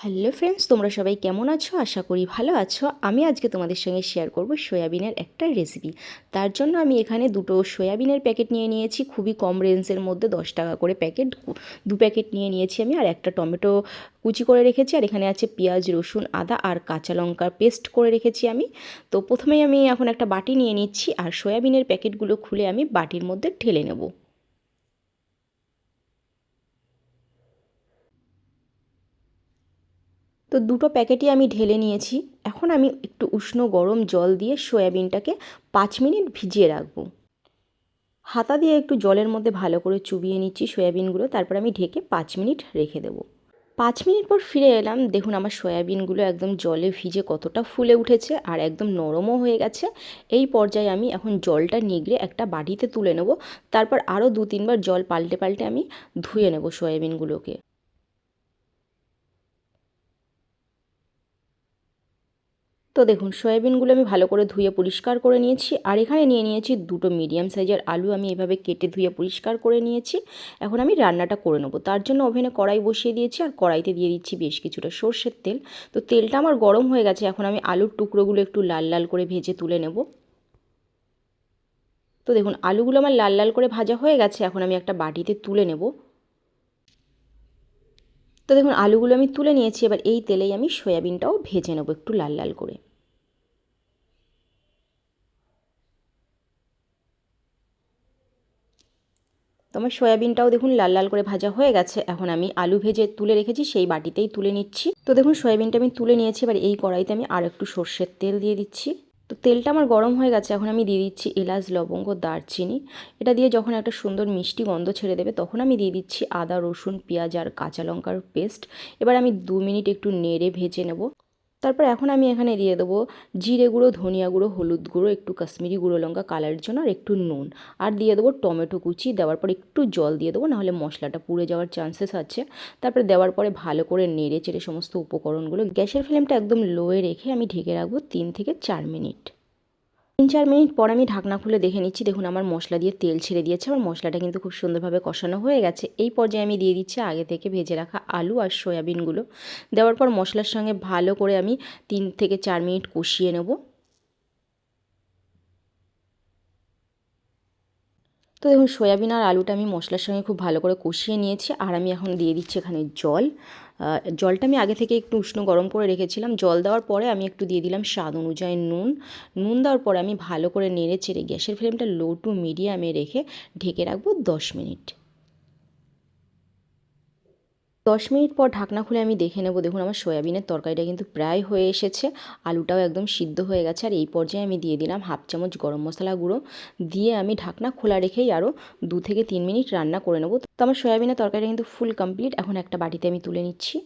Hello friends, তোমরা সবাই কেমন আছো? আশা করি ভালো আছো। আমি আজকে তোমাদের সঙ্গে শেয়ার করব সয়াবিনের একটা রেসিপি তার জন্য আমি এখানে দুটো সয়াবিনের প্যাকেট নিয়ে নিয়েছি। খুবই কম রেঞ্জের মধ্যে দশ টাকা করে প্যাকেট দু প্যাকেট নিয়ে নিয়েছি আমি, আর একটা টমেটো কুচি করে রেখেছি। আর এখানে আছে পেঁয়াজ, রসুন, আদা আর কাঁচা লঙ্কার পেস্ট করে রেখেছি আমি। তো প্রথমেই আমি এখন একটা বাটি নিয়ে নিচ্ছি, আর সয়াবিনের প্যাকেটগুলো খুলে আমি বাটির মধ্যে ঢেলে নেব। তো দুটো প্যাকেটই আমি ঢেলে নিয়েছি। এখন আমি একটু উষ্ণ গরম জল দিয়ে সয়াবিনটাকে পাঁচ মিনিট ভিজিয়ে রাখব। হাতা দিয়ে একটু জলের মধ্যে ভালো করে চুবিয়ে নিচ্ছি সয়াবিনগুলো, তারপর আমি ঢেকে পাঁচ মিনিট রেখে দেবো। পাঁচ মিনিট পর ফিরে এলাম, দেখুন আমার সয়াবিনগুলো একদম জলে ভিজে কতটা ফুলে উঠেছে আর একদম নরমও হয়ে গেছে। এই পর্যায়ে আমি এখন জলটা নিগড়ে একটা বাটিতে তুলে নেব, তারপর আরও দু তিনবার জল পাল্টে পাল্টে আমি ধুয়ে নেব সয়াবিনগুলোকে। তো দেখুন, সয়াবিনগুলো আমি ভালো করে ধুয়ে পরিষ্কার করে নিয়েছি। আর এখানে নিয়ে নিয়েছি দুটো মিডিয়াম সাইজের আলু, আমি এভাবে কেটে ধুয়ে পরিষ্কার করে নিয়েছি। এখন আমি রান্নাটা করে নেব। তার জন্য ওভেনে কড়াই বসিয়ে দিয়েছি আর কড়াইতে দিয়ে দিচ্ছি বেশ কিছুটা সর্ষের তেল। তো তেলটা আমার গরম হয়ে গেছে, এখন আমি আলুর টুকরোগুলো একটু লাল লাল করে ভেজে তুলে নেব। তো দেখুন, আলুগুলো আমার লাল লাল করে ভাজা হয়ে গেছে, এখন আমি একটা বাটিতে তুলে নেব। তো দেখুন, আলুগুলো আমি তুলে নিয়েছি, এবার এই তেলেই আমি সয়াবিনটাও ভেজে নেব একটু লাল লাল করে তো আমার সয়াবিনটাও দেখুন লাল লাল করে ভাজা হয়ে গেছে। এখন আমি আলু ভেজে তুলে রেখেছি, সেই বাটিতেই তুলে নিচ্ছি। তো দেখুন, সয়াবিনটা আমি তুলে নিয়েছি, এবার এই কড়াইতে আমি আর একটু সর্ষের তেল দিয়ে দিচ্ছি। তো তেলটা আমার গরম হয়ে গেছে, এখন আমি দিয়ে দিচ্ছি এলাচ, লবঙ্গ, দারচিনি। এটা দিয়ে যখন একটা সুন্দর মিষ্টি গন্ধ ছেড়ে দেবে, তখন আমি দিয়ে দিচ্ছি আদা, রসুন, পেঁয়াজ আর কাঁচা লঙ্কার পেস্ট। এবার আমি দু মিনিট একটু নেড়ে ভেজে নেব। তারপর এখন আমি এখানে দিয়ে দেবো জিরে গুঁড়ো, ধনিয়া গুঁড়ো, হলুদ গুঁড়ো, একটু কাশ্মীরি গুঁড়ো লঙ্কা কালারের জন্য আর একটু নুন। আর দিয়ে দেবো টমেটো কুচি, দেওয়ার পর একটু জল দিয়ে দেবো, নাহলে মশলাটা পুড়ে যাওয়ার চান্সেস আছে। তারপরে দেওয়ার পরে ভালো করে নেড়ে চেড়ে সমস্ত উপকরণগুলো গ্যাসের ফ্লেমটা একদম লোয়ে রেখে আমি ঢেকে রাখব তিন থেকে চার মিনিট তিন চার মিনিট পর আমি ঢাকনা খুলে দেখে নিচ্ছি, দেখুন আমার মশলা দিয়ে তেল ছেড়ে দিয়েছে, আমার মশলাটা কিন্তু খুব সুন্দরভাবে কষানো হয়ে গেছে। এই পর্যায়ে আমি দিয়ে দিচ্ছি আগে থেকে ভেজে রাখা আলু আর সয়াবিনগুলো। দেওয়ার পর মশলার সঙ্গে ভালো করে আমি তিন থেকে চার মিনিট কষিয়ে নেব। তো দেখুন, সয়াবিন আর আলুটা আমি মশলার সঙ্গে খুব ভালো করে কষিয়ে নিয়েছি, আর আমি এখন দিয়ে দিচ্ছি এখানে জল। জলটা আমি আগে থেকে একটু উষ্ণ গরম করে রেখেছিলাম। জল দেওয়ার পরে আমি একটু দিয়ে দিলাম স্বাদ অনুযায়ী নুন। নুন দেওয়ার পরে আমি ভালো করে নেড়ে চেড়ে গ্যাসের ফ্লেমটা লো টু মিডিয়ামে রেখে ঢেকে রাখব দশ মিনিট। দশ মিনিট পর ঢাকনা খুলে আমি দেখে নেব। দেখুন, আমার সয়াবিনের তরকারিটা কিন্তু প্রায় হয়ে এসেছে। আলুটাও একদম সিদ্ধ হয়ে গেছে। আর এই পর্যায়ে আমি দিয়ে দিলাম হাফ চামচ গরম মশলা গুঁড়ো। দিয়ে আমি ঢাকনা খোলা রেখেই আরও দু থেকে তিন মিনিট রান্না করে নেব। তো আমার সয়াবিনের তরকারিটা কিন্তু ফুল কমপ্লিট এখন একটা বাটিতে আমি তুলে নিচ্ছি।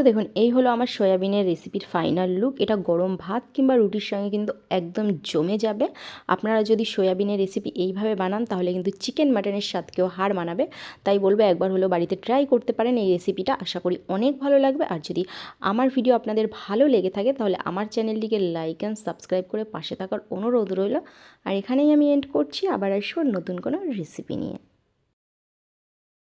তো দেখুন, এই হলো আমার সয়াবিনের রেসিপির ফাইনাল লুক এটা গরম ভাত কিংবা রুটির সঙ্গে কিন্তু একদম জমে যাবে। আপনারা যদি সয়াবিনের রেসিপি এইভাবে বানান, তাহলে কিন্তু চিকেন মাটনের স্বাদকেও হার মানাবে। তাই বলব, একবার হলো বাড়িতে ট্রাই করতে পারেন এই রেসিপিটা আশা করি অনেক ভালো লাগবে। আর যদি আমার ভিডিও আপনাদের ভালো লেগে থাকে, তাহলে আমার চ্যানেলটিকে লাইক অ্যান্ড সাবস্ক্রাইব করে পাশে থাকার অনুরোধ রইল। আর এখানেই আমি এন্ড করছি। আবার আসব নতুন কোনো রেসিপি নিয়ে।